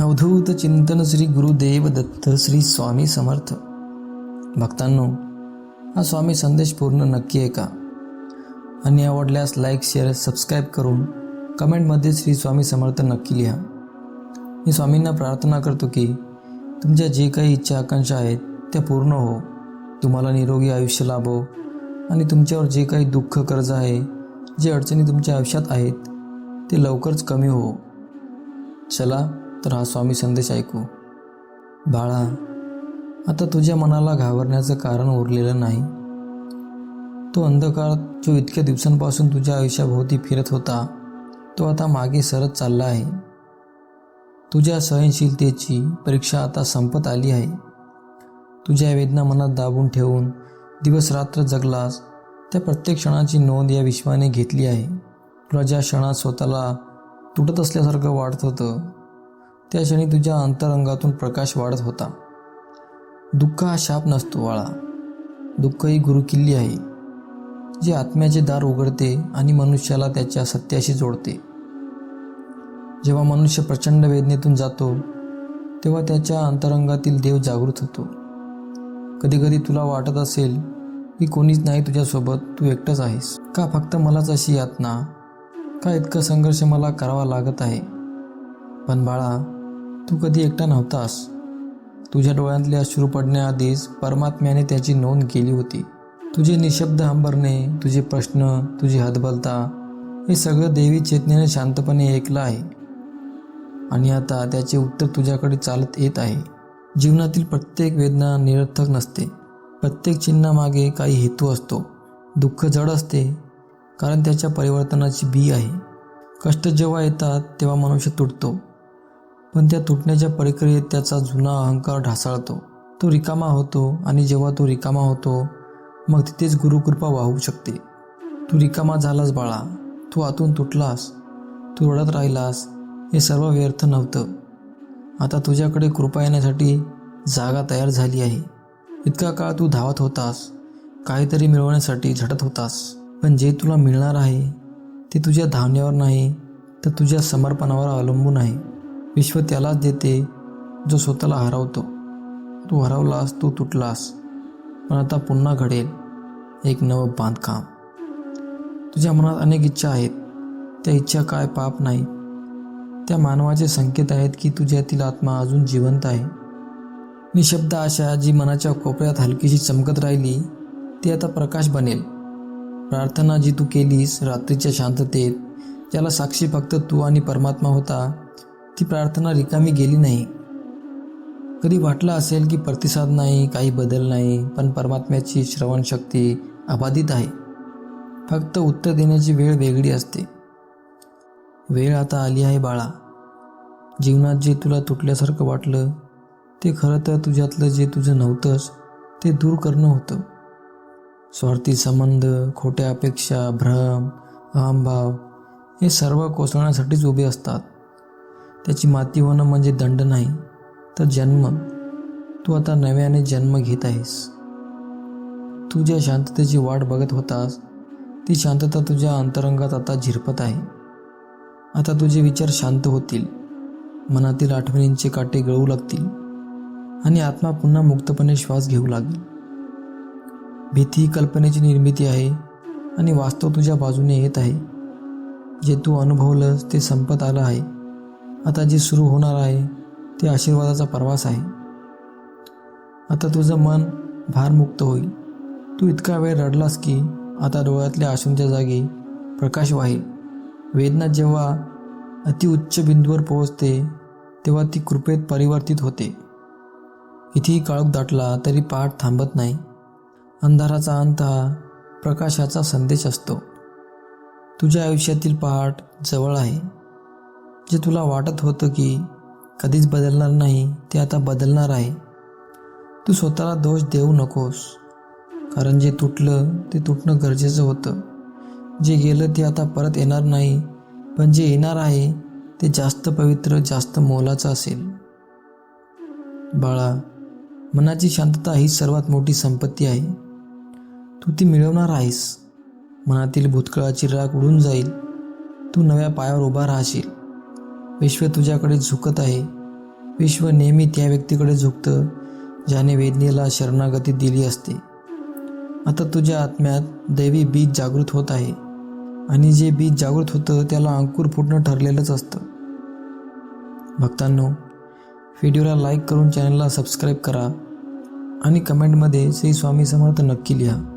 अवधूत चिंतन श्री गुरुदेव दत्त श्री स्वामी समर्थ. भक्तांनो हा स्वामी संदेश पूर्ण नक्की आहे का आणि आवडल्यास लाईक शेअर सबस्क्राईब करून कमेंटमध्ये श्री स्वामी समर्थ नक्की लिहा. मी स्वामींना प्रार्थना करतो की तुमच्या जे काही इच्छा आकांक्षा आहेत त्या पूर्ण हो. तुम्हाला निरोगी आयुष्य लाभो आणि तुमच्यावर जे काही दुःख कर्ज आहे जे अडचणी तुमच्या आयुष्यात आहेत ते लवकरच कमी हो. चला तर हा स्वामी संदेश ऐकू. बाळा आता तुझ्या मनाला घाबरण्याचं कारण उरलेलं नाही. तो अंधकार जो इतक्या दिवसांपासून तुझ्या आयुष्याभोवती फिरत होता तो आता मागे सरत चालला आहे. तुझ्या सहनशीलतेची परीक्षा आता संपत आली आहे. तुझ्या वेदना मनात दाबून ठेवून दिवस रात्र जगलास त्या प्रत्येक क्षणाची नोंद या विश्वाने घेतली आहे. तुला ज्या क्षणात स्वतःला तुटत असल्यासारखं वाटत होतं त्या क्षणी तुझ्या अंतरंगातून प्रकाश वाढत होता. दुःख हा शाप नसतो वाळा दुःख ही गुरुकिल्ली आहे. जे आत्म्याचे दार उघडते आणि मनुष्याला त्याच्या सत्याशी जोडते. जेव्हा मनुष्य प्रचंड वेदनेतून जातो तेव्हा त्याच्या अंतरंगातील देव जागृत होतो. कधीकधी तुला वाटत असेल की कोणीच नाही तुझ्यासोबत तू एकटंच आहेस. का फक्त मलाच अशी यातना? का इतका संघर्ष मला करावा लागत आहे? पण बाळा तू कधी एकटा नव्हतास. तुझ्या डोळ्यातले अश्रू पडण्याआधीच परमात्म्याने त्याची नोंद केली होती. तुझे निशब्द हंबरणे तुझे प्रश्न तुझी हतबलता हे सगळं देवी चेतनेने शांतपणे ऐकलं आहे. आणि आता त्याचे उत्तर तुझ्याकडे चालत येत आहे. जीवनातील प्रत्येक वेदना निरर्थक नसते. प्रत्येक चिन्हामागे काही हेतू असतो. दुःख जड असते कारण त्याच्या परिवर्तनाची बी आहे. कष्ट जेव्हा येतात तेव्हा मनुष्य तुटतो. पण त्या तुटण्याच्या प्रक्रियेत त्याचा जुना अहंकार ढासाळतो. तो रिकामा होतो आणि जेव्हा तो रिकामा होतो मग तिथेच गुरुकृपा वाहू शकते. तू रिकामा झालास बाळा. तू आतून तुटलास. तू रडत राहिलास. हे सर्व व्यर्थ नव्हतं. आता तुझ्याकडे कृपा येण्यासाठी जागा तयार झाली आहे. इतका काळ तू धावत होतास. काहीतरी मिळवण्यासाठी झटत होतास. पण जे तुला मिळणार आहे ते तुझ्या धावण्यावर नाही तर तुझ्या समर्पणावर अवलंबून आहे. विश्व त्यालाच देते जो स्वतःला हरवतो. तू हरवलास तू तुटलास पण आता पुन्हा घडेल एक नवं बांधकाम. तुझ्या मनात अनेक इच्छा आहेत. त्या इच्छा काय पाप नाही. त्या मानवाचे संकेत आहेत की तुझ्यातील आत्मा अजून जिवंत आहे. निशब्द आशा जी मनाच्या कोपऱ्यात हलकीशी चमकत राहिली ती आता प्रकाश बनेल. प्रार्थना जी तू केलीस रात्रीच्या शांततेत ज्याला साक्षी फक्त तू आणि परमात्मा होता ती प्रार्थना रिकामी गेली नाही. कधी वाटलं असेल की प्रतिसाद नाही काही बदल नाही पण परमात्म्याची श्रवणशक्ती अबाधित आहे. फक्त उत्तर देण्याची वेळ वेगळी असते. वेळ आता आली आहे बाळा. जीवनात जे तुला तुटल्यासारखं वाटलं ते खरं तर तुझ्यातलं जे तुझं नव्हतंच ते दूर करणं होतं. स्वार्थी संबंध खोट्या अपेक्षा भ्रम अहमभाव हे सर्व कोसळण्यासाठीच उभे असतात. त्याची माती होणं म्हणजे दंड नाही तर जन्म. तू आता नव्याने जन्म घेत आहेस. तू ज्या शांततेची वाट बघत होतास ती शांतता तुझ्या अंतरंगात आता झिरपत आहे. आता तुझे विचार शांत होतील. मनातील आठवणींचे काटे गळू लागतील. आणि आत्मा पुन्हा मुक्तपणे श्वास घेऊ लागेल. भीती ही कल्पनेची निर्मिती आहे आणि वास्तव तुझ्या बाजूने येत आहे. जे तू अनुभवलंस ते संपत आलं आहे. आता जे सुरू होणार आहे ते आशीर्वादाचा प्रवास आहे. आता तुझं मन भारमुक्त होईल. तू इतका वेळ रडलास की आता डोळ्यातल्या आशूंच्या जागी प्रकाश वाहील वेदना जेव्हा अतिउच्च बिंदूवर पोहोचते तेव्हा ती कृपेत परिवर्तित होते. कितीही काळोख दाटला तरी पहाट थांबत नाही. अंधाराचा अंत हा प्रकाशाचा संदेश असतो. तुझ्या आयुष्यातील पहाट जवळ आहे. जे तुला वाटत होतं की कधीच बदलणार नाही ते आता बदलणार आहे. तू स्वतःला दोष देऊ नकोस. कारण जे तुटलं ते तुटणं गरजेचं होतं. जे गेलं ते आता परत येणार नाही. पण जे येणार आहे ते जास्त पवित्र जास्त मोलाचं असेल. बाळा मनाची शांतता ही सर्वात मोठी संपत्ती आहे. तू ती मिळवणार आहेस. मनातील भूतकाळाची राग उडून जाईल. तू नव्या पायावर उभा राहशील. विश्व तुझ्याकडे झुकत आहे. विश्व नेहमी त्या व्यक्तीकडे झुकतं ज्याने वेदनेला शरणागती दिली असते. आता तुझ्या आत्म्यात दैवी बीज जागृत होत आहे. आणि जे बीज जागृत होतं त्याला अंकुर फुटणं ठरलेलंच असतं. भक्तांनो व्हिडिओला लाईक करून चॅनलला सबस्क्राईब करा. आणि कमेंटमध्ये श्री स्वामी समर्थ नक्की लिहा.